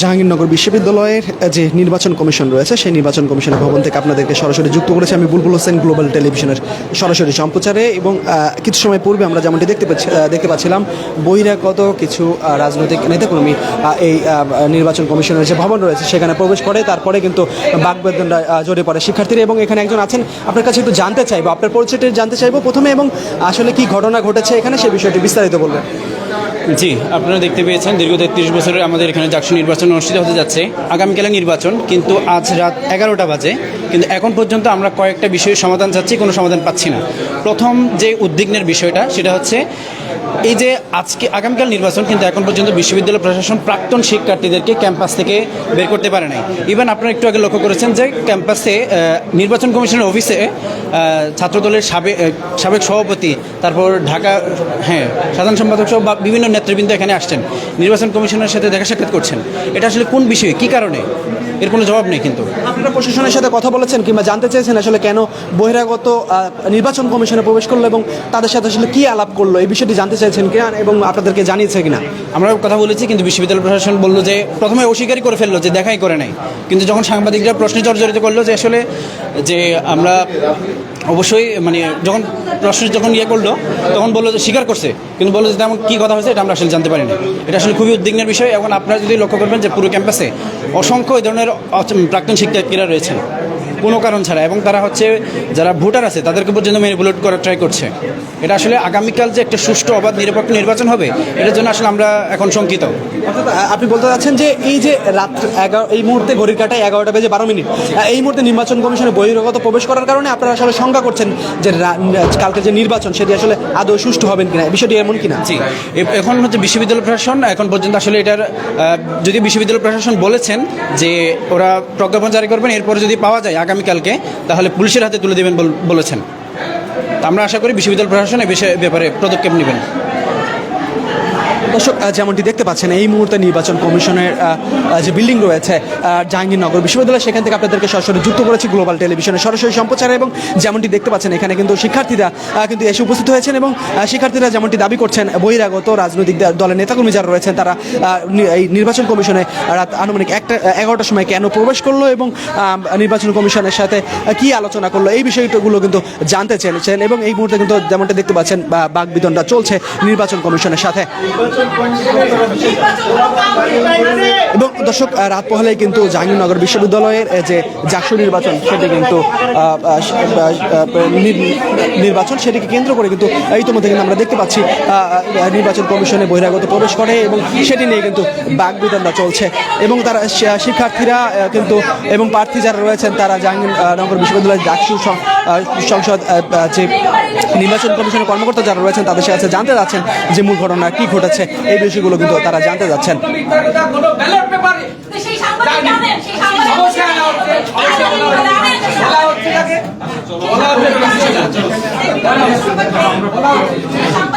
জাহাঙ্গীরনগর বিশ্ববিদ্যালয়ের যে নির্বাচন কমিশন রয়েছে, সেই নির্বাচন কমিশনের ভবন থেকে আপনাদেরকে সরাসরি যুক্ত করেছি আমি বুলবুল হোসেন গ্লোবাল টেলিভিশনের সরাসরি সম্প্রচারে এবং কিছু সময় পূর্বে আমরা যেমনটি দেখতে দেখতে পাচ্ছিলাম, বহিরাগত কিছু রাজনৈতিক নেতাকর্মী এই নির্বাচন কমিশনের যে ভবন রয়েছে, সেখানে প্রবেশ করে, তারপরে কিন্তু বাগবেদনটা জড়িয়ে পড়ে শিক্ষার্থীরা এবং এখানে একজন আছেন। আপনার কাছে একটু জানতে চাইব, আপনার পরিচয়টি জানতে চাইব প্রথমে এবং আসলে কি ঘটনা ঘটেছে এখানে, সে বিষয়টি বিস্তারিত বলবেন। জি, আপনারা দেখতে পেয়েছেন দীর্ঘ তেত্রিশ বছরের আমাদের এখানে জাকসু নির্বাচন অনুষ্ঠিত হতে যাচ্ছে। আগামীকালে নির্বাচন, কিন্তু আজ রাত এগারোটা বাজে। কিন্তু এখন পর্যন্ত আমরা কয়েকটা বিষয়ে সমাধান চাচ্ছি, কোনো সমাধান পাচ্ছি না। প্রথম যে উদ্বিগ্নের বিষয়টা, সেটা হচ্ছে এই যে আজকে আগামীকাল নির্বাচন, কিন্তু এখন পর্যন্ত বিশ্ববিদ্যালয় প্রশাসন প্রাক্তন শিক্ষার্থীদেরকে ক্যাম্পাস থেকে বের করতে পারে নাই। ইভেন আপনারা একটু আগে লক্ষ্য করেছেন যে ক্যাম্পাসে নির্বাচন কমিশনের অফিসে ছাত্রদলের সাবেক সাবেক সভাপতি, তারপর ঢাকা হ্যাঁ সাধারণ সম্পাদক সহ বা বিভিন্ন নেতৃবৃন্দ এখানে আসছেন। নির্বাচন কমিশনের সাথে দেখা সাক্ষাৎ করছেন। এটা আসলে কোন বিষয়ে? কী কারণে? এর কোনো জবাব নেই কিন্তু। আপনারা প্রশাসনের সাথে কথা বলেছেন কিংবা জানতে চেয়েছেন আসলে কেন বহিরাগত নির্বাচন কমিশনে প্রবেশ করল এবং তাদের সাথে আসলে কি আলাপ করল? এই বিষয়টি জানতে চেয়েছেন কিনা এবং আপনাদেরকে জানিয়েছে কিনা? আমরা কথা বলেছি কিন্তু বিশ্ববিদ্যালয় প্রশাসন বলল যে প্রথমে অস্বীকারই করে ফেলল যে দেখাই করে নাই। কিন্তু যখন সাংবাদিকরা প্রশ্নে জর্জরিত করল যে আসলে যে আমরা অবশ্যই মানে যখন প্রশ্ন যখন ইয়ে করল, তখন বলল যে স্বীকার করছে। কিন্তু বলল যে তেমন কী কথা হয়েছে, এটা আমরা আসলে জানতে পারিনি। এটা আসলে খুবই উদ্বিগ্নের বিষয়। এখন আপনারা যদি লক্ষ্য করবেন যে পুরো ক্যাম্পাসে অসংখ্য এই ধরনের প্রাক্তন শিক্ষার্থীরা রয়েছেন কোনো কারণ ছাড়া। এবং তারা হচ্ছে যারা ভোটার আছে তাদেরকে পর্যন্ত ম্যানিপুলেট করার ট্রাই করছে। এটা আসলে আগামীকাল যে একটা সুষ্ঠু অবাধ নিরপেক্ষ নির্বাচন হবে এটার জন্য আসলে আমরা এখন শঙ্কিত। আপনি বলতে চাচ্ছেন যে এই যে রাত্র এগারো এই মুহূর্তে ঘড়ির কাটায় এগারোটা বেজে বারো মিনিট এই মুহূর্তে নির্বাচন কমিশনে বহিরাগত প্রবেশ করার কারণে আপনারা আসলে শঙ্কা করছেন যে কালকে যে নির্বাচন সেটি আসলে আদৌ সুষ্ঠু হবেন কিনা? বিষয়টি এমন কিনা? জি। এখন হচ্ছে বিশ্ববিদ্যালয় প্রশাসন এখন পর্যন্ত আসলে এটার যদি বিশ্ববিদ্যালয় প্রশাসন বলেছেন যে ওরা প্রজ্ঞাপন জারি করবেন এরপরে যদি পাওয়া যায় আগামীকালকে তাহলে পুলিশের হাতে তুলে দেবেন বল- বলেছেন। আমরা আশা করি বিশ্ববিদ্যালয় প্রশাসন এ বিষয়ে ব্যাপারে পদক্ষেপ নেবেন। দর্শক যেমনটি দেখতে পাচ্ছেন, এই মুহূর্তে নির্বাচন কমিশনের যে বিল্ডিং রয়েছে জাহাঙ্গীরনগর বিশ্ববিদ্যালয়, সেখান থেকে আপনাদেরকে সরাসরি যুক্ত করেছি গ্লোবাল টেলিভিশনের সরাসরি সম্প্রচারে এবং যেমনটি দেখতে পাচ্ছেন, এখানে কিন্তু শিক্ষার্থীরা কিন্তু এসে উপস্থিত হয়েছেন এবং শিক্ষার্থীরা যেমনটি দাবি করছেন, বহিরাগত রাজনৈতিক দলের নেতাকর্মী যারা রয়েছেন, তারা এই নির্বাচন কমিশনে রাত আনুমানিক একটা, এগারোটার সময় কেন প্রবেশ করল এবং নির্বাচন কমিশনের সাথে কি আলোচনা করল, এই বিষয়গুলো কিন্তু জানতে চেয়েছেন এবং এই মুহূর্তে কিন্তু যেমনটা দেখতে পাচ্ছেন, বা বাকবিদনটা চলছে নির্বাচন কমিশনের সাথে। এবং দর্শক রাত পহলে কিন্তু জাহাঙ্গীরনগর বিশ্ববিদ্যালয়ের যে জাকসু নির্বাচন, সেটি কিন্তু নির্বাচন, সেটিকে কেন্দ্র করে কিন্তু ইতিমধ্যে কিন্তু আমরা দেখতে পাচ্ছি নির্বাচন কমিশনে বহিরাগত প্রবেশ করে এবং সেটি নিয়ে কিন্তু বাগবিদনটা চলছে। এবং তারা শিক্ষার্থীরা কিন্তু, এবং প্রার্থী যারা রয়েছেন, তারা জাহাঙ্গীরনগর বিশ্ববিদ্যালয়ের জাকসু সংসদ যে নির্বাচন কমিশনের কর্মকর্তা যারা রয়েছেন, তাদের সাথে জানতে যাচ্ছেন যে মূল ঘটনা কি ঘটেছে। এই বিষয়গুলো কিন্তু তারা জানতে যাচ্ছেন।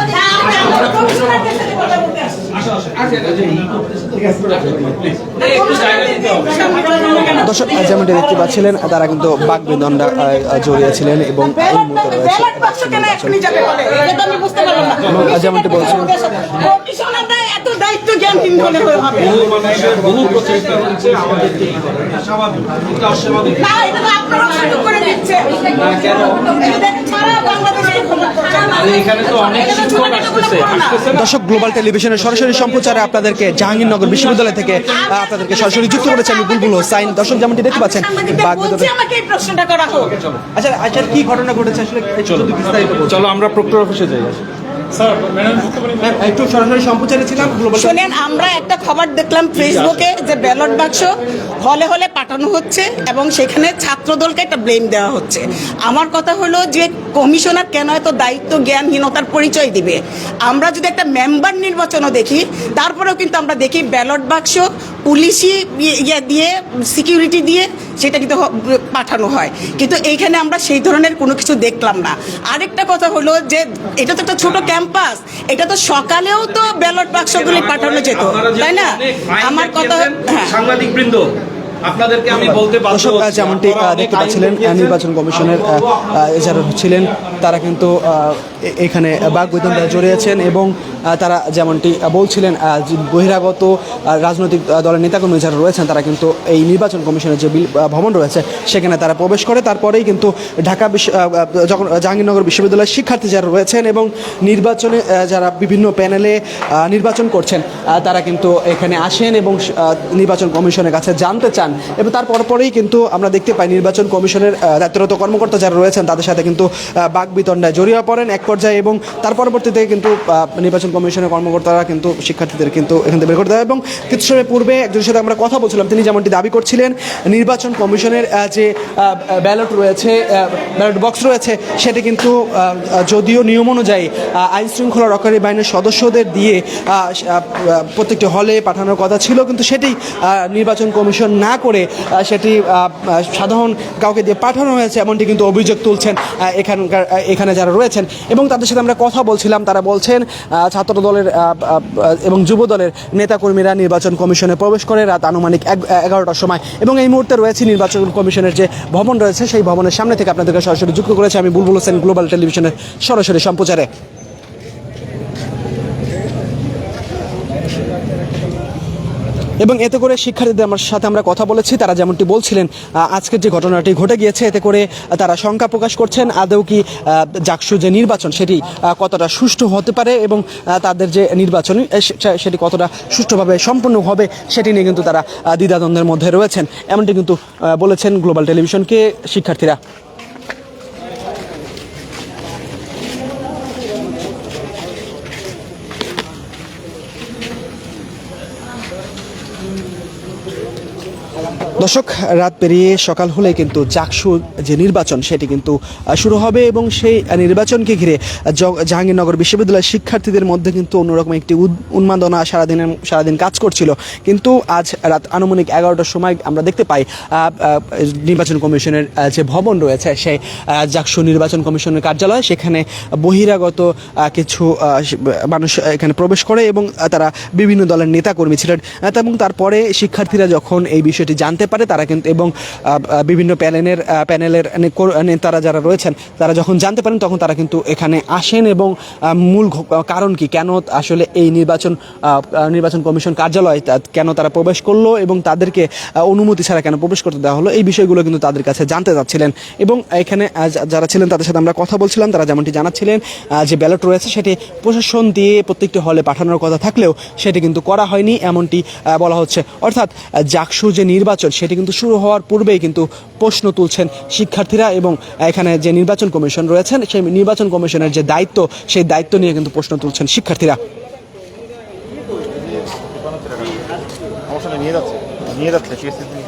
সাংবাদিক দর্শক যেমনটি দেখতে পাচ্ছিলেন তারা কিন্তু বাগবিদণ্ডা জড়িয়েছিলেন এবং এই মুহূর্তে রয়েছে ব্যালট বাক্স কেন এখনই যাবে বলে এটা তো আমি বুঝতে পারলাম না এবং যেমনটি বলছেন কমিশনাররা এত দায়িত্ব জ্ঞানহীন হলে না এটা তো আপনারা শুরু করে দিচ্ছে দর্শক গ্লোবাল টেলিভিশনের সরাসরি সম্প্রচারে আপনাদেরকে জাহাঙ্গীরনগর বিশ্ববিদ্যালয় থেকে আহ, আপনাদেরকে সরাসরি যুক্ত করেছে আমি বুলবুল হোসাইন দর্শক যেমনটি দেখতে পাচ্ছেন সাংবাদিকদের বলছি বাগবিদণ্ডা আমাকে এই প্রশ্নটা করা হোক। আচ্ছা আচ্ছা কি ঘটনা ঘটেছে আসলে? চলো। চলো আমরা প্রক্টর অফিসে যাই। একটু সরাসরি সম্প্রচারে ছিলাম শোনেন আমরা একটা খবর দেখলাম ফেসবুকে যে ব্যালট বাক্স হলে হলে পাঠানো হচ্ছে এবং সেখানে ছাত্রদলকে একটা ব্লেম দেওয়া হচ্ছে। আমার কথা হলো যে কমিশনার কেন এত দায়িত্ব জ্ঞানহীনতার পরিচয় দিবে? আমরা যদি একটা মেম্বার নির্বাচনও দেখি তারপরেও কিন্তু আমরা দেখি ব্যালট বাক্স পুলিশি ইয়ে- ইয়ে দিয়ে সিকিউরিটি দিয়ে সেটা কিন্তু পাঠানো হয়। কিন্তু এইখানে আমরা সেই ধরনের কোনো কিছু দেখলাম না। আরেকটা কথা হলো যে এটা তো একটা ছোট ক্যাম্পাস এটা তো সকালেও তো ব্যালট বাক্সগুলি পাঠানো যেত তাই না? আমার কথা হ্যাঁ। সাংবাদিক বৃন্দ আপনাদেরকে আমি বলতে আহ, যেমনটি দেখতে পাচ্ছিলেন। নির্বাচন কমিশনের যারা ছিলেন তারা কিন্তু এখানে বাঘ বৈদনটা জড়িয়েছেন এবং তারা যেমনটি বলছিলেন বহিরাগত রাজনৈতিক দলের নেতাকর্মী যারা রয়েছেন তারা কিন্তু এই নির্বাচন কমিশনের যে বিল- ভবন রয়েছে সেখানে তারা প্রবেশ করে তারপরেই কিন্তু ঢাকা বিশ্ব যখন জাহাঙ্গীরনগর বিশ্ববিদ্যালয়ের শিক্ষার্থী যারা রয়েছেন এবং নির্বাচনে যারা বিভিন্ন প্যানেলে নির্বাচন করছেন তারা কিন্তু এখানে আসেন এবং নির্বাচন কমিশনের কাছে জানতে চান এবং তার পরপরেই কিন্তু আমরা দেখতে পাই নির্বাচন কমিশনের দায়িত্বরত কর্মকর্তা যারা রয়েছেন, তাদের সাথে কিন্তু বাক বাকবিতণ্ডায় জড়িয়ে পড়েন এক পর্যায়ে এবং তার পরবর্তীতে কিন্তু নির্বাচন কমিশনের কর্মকর্তারা কিন্তু, শিক্ষার্থীদের কিন্তু এখান থেকে বের করে দেয়। এবং কিছু সময় পূর্বে একজনের সাথে আমরা কথা বলছিলাম, তিনি যেমনটি দাবি করছিলেন, নির্বাচন কমিশনের যে ব্যালট রয়েছে ব্যালট বক্স রয়েছে, সেটি কিন্তু যদিও নিয়ম অনুযায়ী আইন শৃঙ্খলা রক্ষাকারী বাহিনীর সদস্যদের দিয়ে প্রত্যেকটি হলে পাঠানোর কথা ছিল, কিন্তু সেটি নির্বাচন কমিশন না করে সেটি সাধারণ কাউকে দিয়ে পাঠানো হয়েছে, এমনটি কিন্তু অভিযোগ তুলছেন এখানকার এখানে যারা রয়েছেন। এবং তাদের সাথে আমরা কথা বলছিলাম, তারা বলছেন ছাত্র দলের এবং যুব দলের নেতাকর্মীরা নির্বাচন কমিশনে প্রবেশ করে রাত আনুমানিক এক- এগারোটার সময়। এবং এই মুহূর্তে রয়েছে নির্বাচন কমিশনের যে ভবন রয়েছে, সেই ভবনের সামনে থেকে আপনাদেরকে সরাসরি যুক্ত করেছে আমি বুলবুল হোসেন গ্লোবাল টেলিভিশনের সরাসরি সম্প্রচারে। এবং এতে করে শিক্ষার্থীদের আমার সাথে আমরা কথা বলেছি। তারা যেমনটি বলছিলেন আজকের যে ঘটনাটি ঘটে গিয়েছে, এতে করে তারা শঙ্কা প্রকাশ করছেন। আদৌ কি জাকসু যে নির্বাচন, সেটি কতটা সুষ্ঠু হতে পারে এবং তাদের যে নির্বাচন সেটি কতটা সুষ্ঠুভাবে সম্পন্ন হবে, সেটি নিয়ে কিন্তু তারা দ্বিধাদ্বন্দ্বের মধ্যে রয়েছেন। এমনটি কিন্তু বলেছেন গ্লোবাল টেলিভিশনকে শিক্ষার্থীরা। দর্শক, রাত পেরিয়ে সকাল হলে কিন্তু জাকসু যে নির্বাচন, সেটি কিন্তু শুরু হবে এবং সেই নির্বাচনকে ঘিরে জাহাঙ্গীরনগর বিশ্ববিদ্যালয়ের শিক্ষার্থীদের মধ্যে কিন্তু অন্যরকম একটি উন্মাদনা সারাদিনের, সারাদিন কাজ করছিল। কিন্তু আজ রাত আনুমানিক এগারোটার সময় আমরা দেখতে পাই নির্বাচন কমিশনের যে ভবন রয়েছে, সেই জাকসু নির্বাচন কমিশনের কার্যালয়, সেখানে বহিরাগত কিছু মানুষ এখানে প্রবেশ করে এবং তারা বিভিন্ন দলের নেতা কর্মী ছিলেন এবং তারপরে শিক্ষার্থীরা যখন এই বিষয়টি জানতে পারে তারা কিন্তু এবং বিভিন্ন প্যানেলের প্যানেলের নেতারা যারা রয়েছেন, তারা যখন জানতে পারেন তখন তারা কিন্তু এখানে আসেন এবং মূল কারণ কি? কেন আসলে এই নির্বাচন নির্বাচন কমিশন কার্যালয় কেন তারা প্রবেশ করল এবং তাদেরকে অনুমতি ছাড়া কেন প্রবেশ করতে দেওয়া হলো? এই বিষয়গুলো কিন্তু তাদের কাছে জানতে চাচ্ছিলেন এবং এখানে যারা ছিলেন তাদের সাথে আমরা কথা বলছিলাম, তারা যেমনটি জানাচ্ছিলেন যে ব্যালট রয়েছে সেটি প্রশাসন দিয়ে প্রত্যেকটি হলে পাঠানোর কথা থাকলেও সেটি কিন্তু করা হয়নি, এমনটি বলা হচ্ছে। অর্থাৎ জাকসু যে নির্বাচন সেটি কিন্তু শুরু হওয়ার পূর্বেই কিন্তু প্রশ্ন তুলছেন শিক্ষার্থীরা এবং এখানে যে নির্বাচন কমিশন রয়েছেন, সেই নির্বাচন কমিশনের যে দায়িত্ব, সেই দায়িত্ব নিয়ে কিন্তু প্রশ্ন তুলছেন শিক্ষার্থীরা। নিয়ে যাচ্ছে নিয়ে যাচ্ছে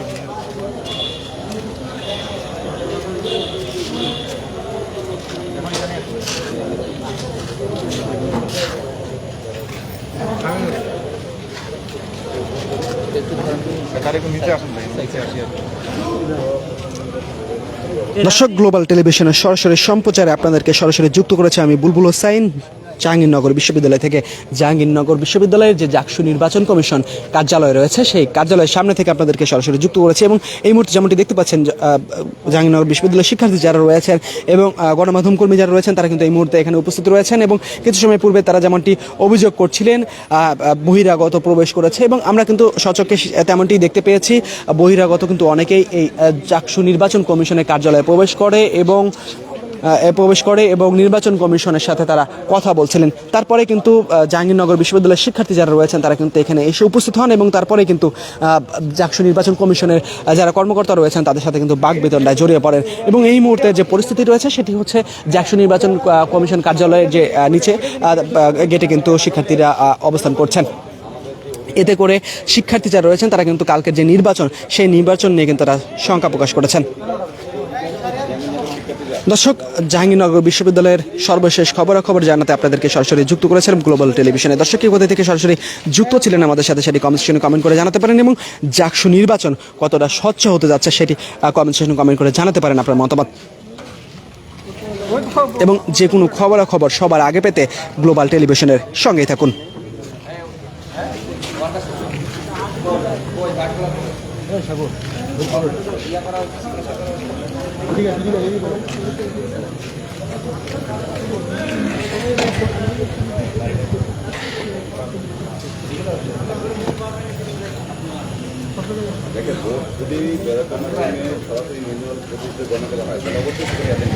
দর্শক গ্লোবাল টেলিভিশনের সরাসরি সম্প্রচারে আপনাদেরকে সরাসরি যুক্ত করেছে আমি বুলবুল হোসাইন জাহাঙ্গীরনগর বিশ্ববিদ্যালয় থেকে জাহাঙ্গীরনগর বিশ্ববিদ্যালয়ের যে জাকসু নির্বাচন কমিশন কার্যালয় রয়েছে, সেই কার্যালয়ের সামনে থেকে আপনাদেরকে সরাসরি যুক্ত করেছে এবং এই মুহূর্তে যেমনটি দেখতে পাচ্ছেন জাহাঙ্গীরনগর বিশ্ববিদ্যালয়ের শিক্ষার্থী যারা রয়েছেন এবং গণমাধ্যম কর্মী যারা রয়েছেন, তারা কিন্তু এই মুহূর্তে এখানে উপস্থিত রয়েছেন এবং কিছু সময় পূর্বে তারা যেমনটি অভিযোগ করছিলেন বহিরাগত প্রবেশ করেছে এবং আমরা কিন্তু সচক্ষে তেমনটি দেখতে পেয়েছি। বহিরাগত কিন্তু অনেকেই এই জাকসু নির্বাচন কমিশনের কার্যালয়ে প্রবেশ করে এবং প্রবেশ করে এবং নির্বাচন কমিশনের সাথে তারা কথা বলছিলেন। তারপরে কিন্তু জাহাঙ্গীরনগর বিশ্ববিদ্যালয়ের শিক্ষার্থী যারা রয়েছেন, তারা কিন্তু এখানে এসে উপস্থিত হন এবং তারপরে কিন্তু জাকসু নির্বাচন কমিশনের যারা কর্মকর্তা রয়েছেন, তাদের সাথে কিন্তু বাক বিতণ্ডায় জড়িয়ে পড়েন। এবং এই মুহূর্তে যে পরিস্থিতি রয়েছে, সেটি হচ্ছে জাকসু নির্বাচন কমিশন কার্যালয়ের যে নিচে গেটে কিন্তু শিক্ষার্থীরা অবস্থান করছেন। এতে করে শিক্ষার্থী যারা রয়েছেন, তারা কিন্তু কালকের যে নির্বাচন, সেই নির্বাচন নিয়ে কিন্তু তারা শঙ্কা প্রকাশ করেছেন। দর্শক, জাহাঙ্গীরনগর বিশ্ববিদ্যালয়ের সর্বশেষ খবরাখবর জানাতে আপনাদেরকে সরাসরি যুক্ত করেছিলাম গ্লোবাল টেলিভিশনে। দর্শক কি কোথা থেকে সরাসরি যুক্ত ছিলেন আমাদের সাথে সেটি কমেন্ট সেকশনে কমেন্ট করে জানাতে পারেন এবং জাকসু নির্বাচন কতটা স্বচ্ছ হতে যাচ্ছে সেটি কমেন্ট সেকশনে কমেন্ট করে জানাতে পারেন আপনার মতামত। এবং যে কোনো খবরাখবর সবার আগে পেতে গ্লোবাল টেলিভিশনের সঙ্গেই থাকুন। দেখে ভোট যদি বেরোতে না সরাসরি ম্যানুয়াল প্রসেসে গণনা করা হয় তাহলে অবশ্যই